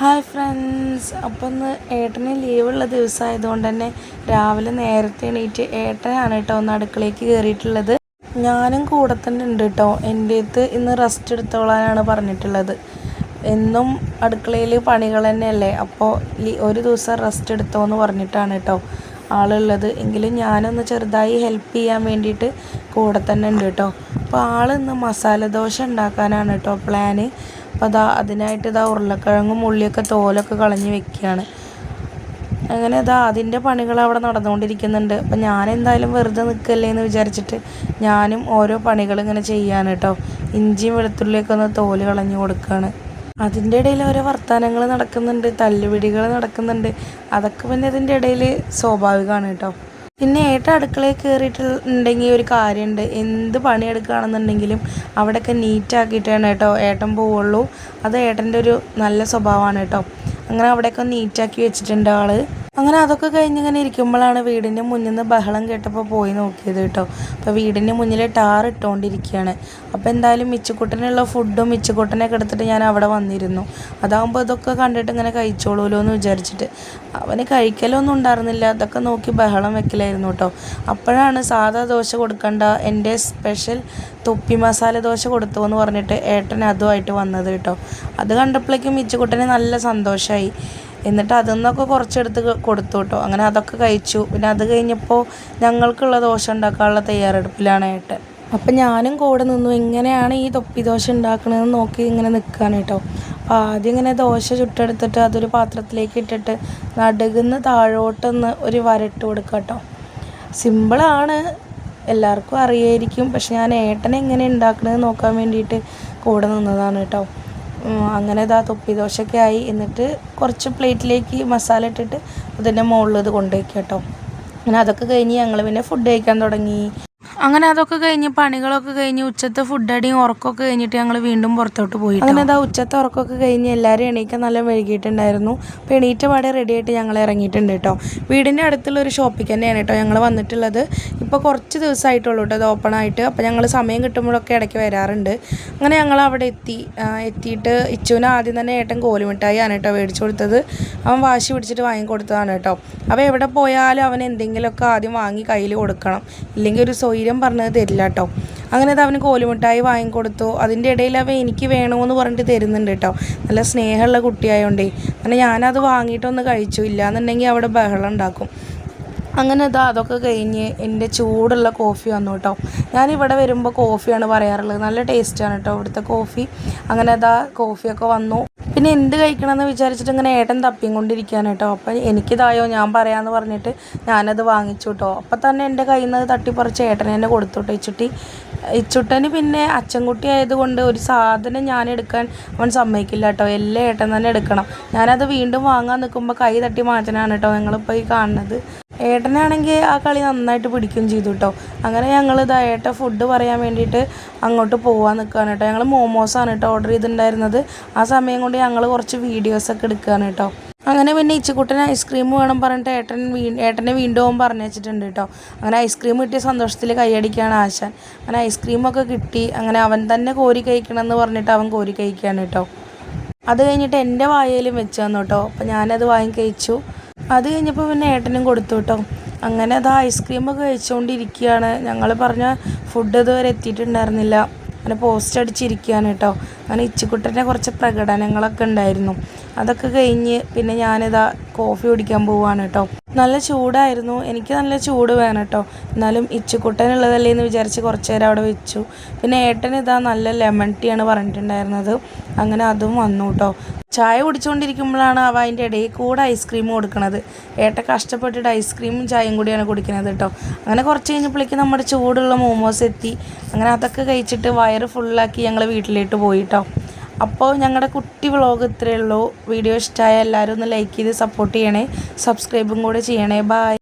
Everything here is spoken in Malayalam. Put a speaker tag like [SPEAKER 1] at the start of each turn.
[SPEAKER 1] ഹായ് ഫ്രണ്ട്സ് അപ്പം ഇന്ന് ഏട്ടന് ലീവുള്ള ദിവസമായതുകൊണ്ട് തന്നെ രാവിലെ നേരത്തെ എണീറ്റ് ഏട്ടനാണ് കേട്ടോ ഒന്ന് അടുക്കളയ്ക്ക് കയറിയിട്ടുള്ളത് ഞാനും കൂടെ തന്നെ ഉണ്ട് കേട്ടോ. എന്റെ അടുത്ത് ഇന്ന് റെസ്റ്റ് എടുത്തോളാനാണ് പറഞ്ഞിട്ടുള്ളത്. എന്നും അടുക്കളയിൽ പണികൾ തന്നെയല്ലേ? അപ്പോൾ ഒരു ദിവസം റെസ്റ്റ് എടുത്തോ എന്ന് പറഞ്ഞിട്ടാണ് കേട്ടോ ആളുള്ളത്. എങ്കിലും ഞാനൊന്ന് ചെറുതായി ഹെൽപ്പ് ചെയ്യാൻ വേണ്ടിയിട്ട് കൂടെ തന്നെ ഉണ്ട് കേട്ടോ. അപ്പോൾ ആളിന്ന് മസാല ദോശ ഉണ്ടാക്കാനാണ് കേട്ടോ പ്ലാന് അപ്പോൾ അതാ അതിനായിട്ട് ഇതാ ഉരുളക്കിഴങ്ങും ഉള്ളിയൊക്കെ തോലൊക്കെ കളഞ്ഞ് വെക്കുകയാണ് അങ്ങനെ ഇതാ അതിന്റെ പണികൾ അവിടെ നടന്നുകൊണ്ടിരിക്കുന്നുണ്ട്. അപ്പം ഞാൻ എന്തായാലും വെറുതെ നിൽക്കല്ലേ എന്ന് വിചാരിച്ചിട്ട് ഞാനും ഓരോ പണികൾ ഇങ്ങനെ ചെയ്യാണ് കേട്ടോ ഇഞ്ചിയും വെളുത്തുള്ളിയൊക്കെ ഒന്ന് തോൽ കളഞ്ഞു കൊടുക്കുകയാണ് അതിന്റെ ഇടയിൽ ഓരോ വർത്തമാനങ്ങൾ നടക്കുന്നുണ്ട് തല്ലുപിടികൾ നടക്കുന്നുണ്ട്. അതൊക്കെ പിന്നെ ഇതിന്റെ ഇടയിൽ സ്വാഭാവികമാണ് കേട്ടോ പിന്നെ ഏട്ട അടുക്കളയിൽ കയറിയിട്ടുണ്ടെങ്കിൽ ഒരു കാര്യമുണ്ട് എന്ത് പണിയെടുക്കുകയാണെന്നുണ്ടെങ്കിലും അവിടെയൊക്കെ നീറ്റാക്കിയിട്ടാണ് കേട്ടോ ഏട്ടൻ പോവുള്ളൂ. അത് ഏട്ടന്റെ ഒരു നല്ല സ്വഭാവമാണ് കേട്ടോ. അങ്ങനെ അവിടെയൊക്കെ നീറ്റാക്കി വെച്ചിട്ടുണ്ട് ആൾ. അങ്ങനെ അതൊക്കെ കഴിഞ്ഞിങ്ങനെ ഇരിക്കുമ്പോഴാണ് വീടിന്റെ മുന്നിൽ നിന്ന് ബഹളം കേട്ടപ്പോൾ പോയി നോക്കിയത് കേട്ടോ. അപ്പോൾ വീടിന്റെ മുന്നിൽ ടാർ ഇട്ടുകൊണ്ടിരിക്കുകയാണ് അപ്പോൾ എന്തായാലും മിച്ചക്കുട്ടനുള്ള ഫുഡും മിച്ചക്കുട്ടനൊക്കെ എടുത്തിട്ട് ഞാൻ അവിടെ വന്നിരുന്നു. അതാകുമ്പോൾ ഇതൊക്കെ കണ്ടിട്ട് ഇങ്ങനെ കഴിച്ചോളൂലോ എന്ന് വിചാരിച്ചിട്ട്. അവന് കഴിക്കലൊന്നും ഉണ്ടായിരുന്നില്ല. അതൊക്കെ നോക്കി ബഹളം വെക്കലായിരുന്നു കേട്ടോ. അപ്പോഴാണ് സാധാ ദോശ കൊടുക്കേണ്ട എന്റെ സ്പെഷ്യൽ തൊപ്പി മസാല ദോശ കൊടുത്തു എന്ന് പറഞ്ഞിട്ട് ഏട്ടൻ അതുമായിട്ട് വന്നത് കേട്ടോ. അത് കണ്ടപ്പോഴേക്കും മിച്ചക്കുട്ടന് നല്ല സന്തോഷമായി. എന്നിട്ട് അതിൽ നിന്നൊക്കെ കുറച്ചെടുത്ത് കൊടുത്തു കേട്ടോ അങ്ങനെ അതൊക്കെ കഴിച്ചു. പിന്നെ അത് കഴിഞ്ഞപ്പോൾ ഞങ്ങൾക്കുള്ള ദോശ ഉണ്ടാക്കാനുള്ള തയ്യാറെടുപ്പിലാണ് ഏട്ടൻ. അപ്പം ഞാനും കൂടെ നിന്നു. എങ്ങനെയാണ് ഈ തൊപ്പി ദോശ ഉണ്ടാക്കണതെന്ന് നോക്കി ഇങ്ങനെ നിൽക്കുകയാണ് കേട്ടോ. അപ്പോൾ ആദ്യം ഇങ്ങനെ ദോശ ചുട്ടെടുത്തിട്ട് അതൊരു പാത്രത്തിലേക്ക് ഇട്ടിട്ട് നടുകുന്ന് താഴോട്ടൊന്ന് ഒരു വരട്ട് കൊടുക്കുക കേട്ടോ. സിമ്പിളാണ് എല്ലാവർക്കും അറിയായിരിക്കും. പക്ഷെ ഞാൻ ഏട്ടനെ എങ്ങനെ ഉണ്ടാക്കണത് നോക്കാൻ വേണ്ടിയിട്ട് കൂടെ നിന്നതാണ് കേട്ടോ. അങ്ങനെ ഇതാ തൊപ്പി ദോശയൊക്കെ ആയി. എന്നിട്ട് കുറച്ച് പ്ലേറ്റിലേക്ക് മസാല ഇട്ടിട്ട് അതിന്റെ മുകളിൽ ഇത് കൊണ്ടുവയ്ക്കുക കേട്ടോ അങ്ങനെ അതൊക്കെ കഴിഞ്ഞ് ഞങ്ങൾ പിന്നെ ഫുഡ് കഴിക്കാൻ തുടങ്ങി. അങ്ങനെ അതൊക്കെ കഴിഞ്ഞ് പണികളൊക്കെ കഴിഞ്ഞ് ഉച്ചത്തെ ഫുഡ് അടിയും ഉറക്കമൊക്കെ കഴിഞ്ഞിട്ട് ഞങ്ങൾ വീണ്ടും പുറത്തോട്ട് പോയി അങ്ങനെ അതാ ഉച്ചത്തെ ഉറക്കമൊക്കെ കഴിഞ്ഞ് എല്ലാവരും എണീക്കാൻ നല്ല വൈകിട്ടുണ്ടായിരുന്നു അപ്പോൾ എണീറ്റ പാടെ റെഡി ആയിട്ട് ഞങ്ങൾ ഇറങ്ങിയിട്ടുണ്ട് കേട്ടോ വീടിന്റെ അടുത്തുള്ള ഒരു ഷോപ്പിൽ തന്നെയാണ് കേട്ടോ ഞങ്ങൾ വന്നിട്ടുള്ളത്. ഇപ്പോൾ കുറച്ച് ദിവസമായിട്ടുള്ളൂ കേട്ടോ അത് ഓപ്പൺ ആയിട്ട്. അപ്പോൾ ഞങ്ങൾ സമയം കിട്ടുമ്പോഴൊക്കെ ഇടയ്ക്ക് വരാറുണ്ട്. അങ്ങനെ ഞങ്ങൾ അവിടെ എത്തി. എത്തിയിട്ട് ഇച്ചുവിന് ആദ്യം തന്നെ ഏട്ടൻ കോലുമിട്ടായി ആണ് കേട്ടോ മേടിച്ചു കൊടുത്തത്. അവൻ വാശി പിടിച്ചിട്ട് വാങ്ങി കൊടുത്തതാണ് കേട്ടോ അപ്പോൾ എവിടെ പോയാലും അവൻ എന്തെങ്കിലുമൊക്കെ ആദ്യം വാങ്ങി കയ്യിൽ കൊടുക്കണം. ഇല്ലെങ്കിൽ ഒരു സ്വൈര്യം ധൈര്യം പറഞ്ഞത് തരില്ല കേട്ടോ അങ്ങനെ അത് അവന് കോലുമിഠായി വാങ്ങിക്കൊടുത്തു. അതിന്റെ ഇടയിൽ അവൻ എനിക്ക് വേണമെന്ന് പറഞ്ഞിട്ട് തരുന്നുണ്ട് കേട്ടോ നല്ല സ്നേഹമുള്ള കുട്ടിയായോണ്ടേ. അങ്ങനെ ഞാനത് വാങ്ങിയിട്ടൊന്ന് കഴിച്ചു. ഇല്ലാന്നുണ്ടെങ്കിൽ അവിടെ ബഹളം ഉണ്ടാക്കും. അങ്ങനെ ഇതാ അതൊക്കെ കഴിഞ്ഞ് എന്റെ ചൂടുള്ള കോഫി വന്നു കേട്ടോ ഞാനിവിടെ വരുമ്പോൾ കോഫിയാണ് പറയാറുള്ളത്. നല്ല ടേസ്റ്റാണ് കേട്ടോ ഇവിടുത്തെ കോഫി. അങ്ങനെ അതാ കോഫിയൊക്കെ വന്നു. പിന്നെ എന്ത് കഴിക്കണമെന്ന് വിചാരിച്ചിട്ട് ഇങ്ങനെ ഏട്ടൻ തപ്പിയും കൊണ്ടിരിക്കുകയാണ് കേട്ടോ. അപ്പം എനിക്കിതായോ ഞാൻ പറയാമെന്ന് പറഞ്ഞിട്ട് ഞാനത് വാങ്ങിച്ചു കേട്ടോ. അപ്പം തന്നെ എന്റെ കയ്യിൽ നിന്ന് തട്ടിപ്പറിച്ച് ഏട്ടനെ തന്നെ കൊടുത്തു ഇച്ചുട്ടി. ഇച്ചുട്ടന് പിന്നെ അച്ചൻകുട്ടി ആയതുകൊണ്ട് ഒരു സാധനം ഞാൻ എടുക്കാൻ അവൻ സമ്മതിക്കില്ല കേട്ടോ. എല്ലാം ഏട്ടൻ തന്നെ എടുക്കണം. ഞാനത് വീണ്ടും വാങ്ങാൻ നിൽക്കുമ്പോൾ കൈ തട്ടി മാറ്റാനാണ് കേട്ടോ നിങ്ങളിപ്പോൾ ഈ കാണുന്നത്. ഏട്ടനാണെങ്കിൽ ആ കളി നന്നായിട്ട് പിടിക്കുകയും ചെയ്തു കേട്ടോ അങ്ങനെ ഇതാ ഏട്ട ഫുഡ് പറയാൻ വേണ്ടിയിട്ട് അങ്ങോട്ട് പോകാൻ നിൽക്കുകയാണ് കേട്ടോ ഞങ്ങൾ മോമോസാണ് കേട്ടോ ഓർഡർ ചെയ്തിട്ടുണ്ടായിരുന്നത് ആ സമയം കൊണ്ട് ഞങ്ങൾ കുറച്ച് വീഡിയോസൊക്കെ എടുക്കുകയാണ് കേട്ടോ അങ്ങനെ പിന്നെ ഇച്ചിക്കുട്ടന് ഐസ്ക്രീം വേണം പറഞ്ഞിട്ട് ഏട്ടൻ വീ ഏട്ടനെ വീണ്ടും അവൻ പറഞ്ഞു വെച്ചിട്ടുണ്ട് കേട്ടോ അങ്ങനെ ഐസ്ക്രീം കിട്ടിയ സന്തോഷത്തിൽ കൈയടിക്കുകയാണ് ആശാൻ. അങ്ങനെ ഐസ്ക്രീമൊക്കെ കിട്ടി. അങ്ങനെ അവൻ തന്നെ കോരി കഴിക്കണം എന്ന് പറഞ്ഞിട്ട് അവൻ കോരി കഴിക്കുകയാണ് കേട്ടോ അത് കഴിഞ്ഞിട്ട് എന്റെ വായയിലും വെച്ച് തന്നു കേട്ടോ അപ്പം ഞാനത് വാങ്ങി കഴിച്ചു. അത് കഴിഞ്ഞപ്പോൾ പിന്നെ ഏട്ടനും കൊടുത്തു കേട്ടോ അങ്ങനെ അത് ഐസ്ക്രീമൊക്കെ കഴിച്ചുകൊണ്ടിരിക്കുകയാണ് ഞങ്ങൾ പറഞ്ഞ ഫുഡ് ഇതുവരെ എത്തിയിട്ടുണ്ടായിരുന്നില്ല. അങ്ങനെ പോസ്റ്റ് അടിച്ചിരിക്കുകയാണ് കേട്ടോ. അങ്ങനെ ഇച്ചിക്കുട്ടന്റെ കുറച്ച് പ്രകടനങ്ങളൊക്കെ ഉണ്ടായിരുന്നു. അതൊക്കെ കഴിഞ്ഞ് പിന്നെ ഞാനിതാ കോഫി കുടിക്കാൻ പോവുകയാണ് കേട്ടോ. നല്ല ചൂടായിരുന്നു. എനിക്ക് നല്ല ചൂട് വേണം കേട്ടോ. എന്നാലും ഇച്ചുക്കുട്ടനുള്ളതല്ലേ എന്ന് വിചാരിച്ച് കുറച്ച് നേരം അവിടെ വെച്ചു. പിന്നെ ഏട്ടൻ ഇതാ നല്ല ലെമൺ ടീ ആണ് പറഞ്ഞിട്ടുണ്ടായിരുന്നത്. അങ്ങനെ അതും വന്നു കേട്ടോ. ചായ കുടിച്ചുകൊണ്ടിരിക്കുമ്പോഴാണ് അവ അതിന്റെ ഇടയിൽ കൂടെ ഐസ്ക്രീം കൊടുക്കുന്നത് ഏട്ട കഷ്ടപ്പെട്ടിട്ട് ഐസ്ക്രീമും ചായയും കൂടിയാണ് കുടിക്കുന്നത് കേട്ടോ. അങ്ങനെ കുറച്ച് കഴിഞ്ഞപ്പോഴേക്കും നമ്മുടെ ചൂടുള്ള മോമോസ് എത്തി. അങ്ങനെ അതൊക്കെ കഴിച്ചിട്ട് വയറ് ഫുള്ളാക്കി ഞങ്ങൾ വീട്ടിലേക്ക് പോയി കേട്ടോ അപ്പോൾ ഞങ്ങളുടെ കുട്ടി വ്ളോഗ് ഇത്രയേ ഉള്ളൂ. വീഡിയോ ഇഷ്ടമായ എല്ലാവരും ഒന്ന് ലൈക്ക് ചെയ്ത് സപ്പോർട്ട് ചെയ്യണേ. സബ്സ്ക്രൈബും കൂടെ ചെയ്യണേ. ബായ്